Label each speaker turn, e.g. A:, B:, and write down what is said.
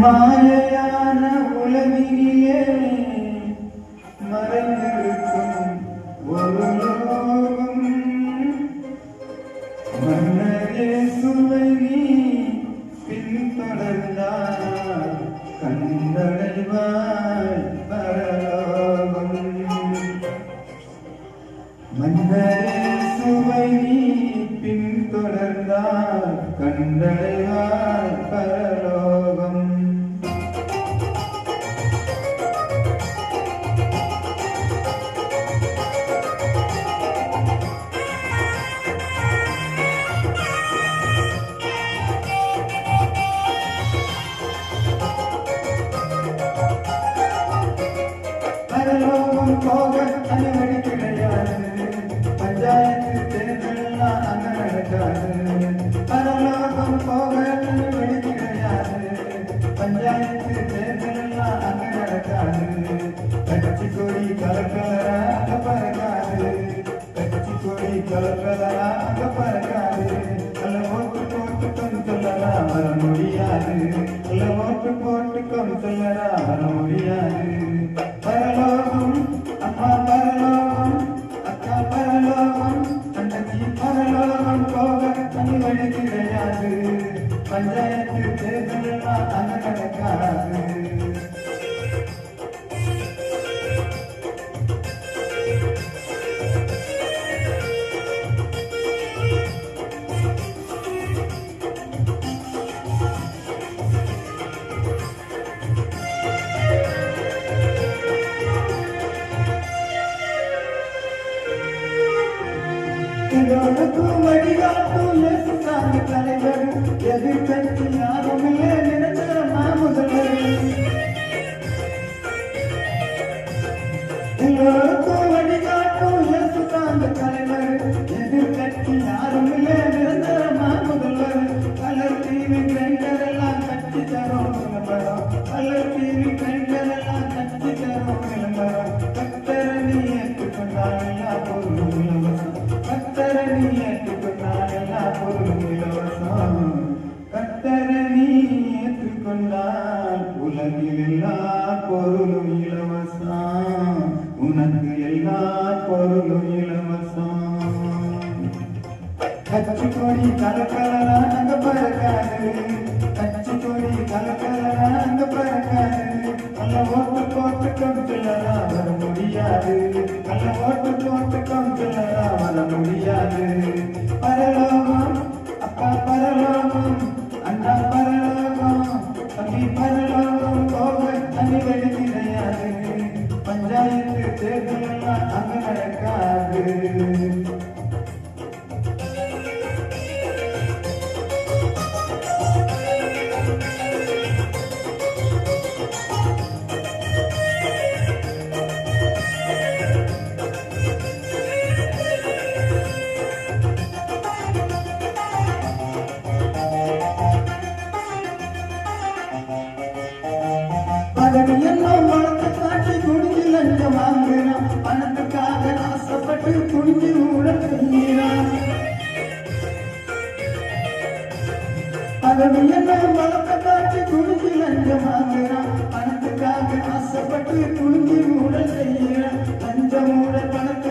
A: மாயையான உலகினிலே மறைந்திருக்கும் ஒரு லோகம். மன்னரே சுவை நீ பின்தொடர்ந்தால் கண்டடைவாய் பரலோகம். மன்னரே சுவை நீ பின்தொடர்ந்தால் கண்டடைவாய் போக அனுமதி கிடையாது பஞ்சாயத்து தேர்தலாம் அங்க நடக்காது பரலோகம் போக அனுமதி கிடையாது பஞ்சாயத்து தேர்தலாம் அங்க நடக்காது கட்சி கொடி கலக்கலரா பறக்காது கட்சி கொடி கலக்கலரா பறக்காது நல்ல ஓட்டு போட்டு கொண்டு சொல்லலாம் வர முடியாது நல்ல ஓட்டு போட்டு கொண்டு சொல்லலாம் பஞ்சாயத்து எல்லோருக்கும் வழிகாட்டும் இயேசுசாமி தலைவர் எதிர்கட்சி யாருமே இல்லை நிரந்தரமா முதல்வர் எல்லோருக்கும் வழிகாட்டும் இயேசுசாமி தலைவர் எதிர்கட்சி யாருமே நிரந்தர நிரந்தரமா முதல்வர் கலர் டிவி கிரைண்டர் எல்லாம் கட்சி தரும் பலர் டிவி கண்ட கட்சி கொடி கலக்கலரா அங்க பறக்காது கட்சி கொடி கலக்கலரா அங்க பறக்காது நல்ல ஓட்டு போட்டு கொண்டுலரா வர முடியாது. நல்ல ஓட்டு போட்டு கொண்டுலரா வர முடியாது. பரலோகம் அப்பா பரலோகம் அண்ணா பரலோகம் தம்பி பரலோகம் போக தனி வழி கிடையாது பஞ்சாயத்து தேர்தல் எல்லாம் அங்க நடக்காது. பதவி எல்லாம் வளர்த்து காட்டி குடிஞ்சு லஞ்சம் வாங்குறான் பணத்துக்காக ஆசைப்பட்டு குடிஞ்சு ஊழ செய்கிறான். பதவி எல்லாம் பணத்தை காட்டி குடிஞ்சு லஞ்சம் வாங்குறான் பணத்துக்காக ஆசைப்பட்டு குடிஞ்சு ஊழ செய்கிறான். லஞ்ச ஊழல் பணத்துல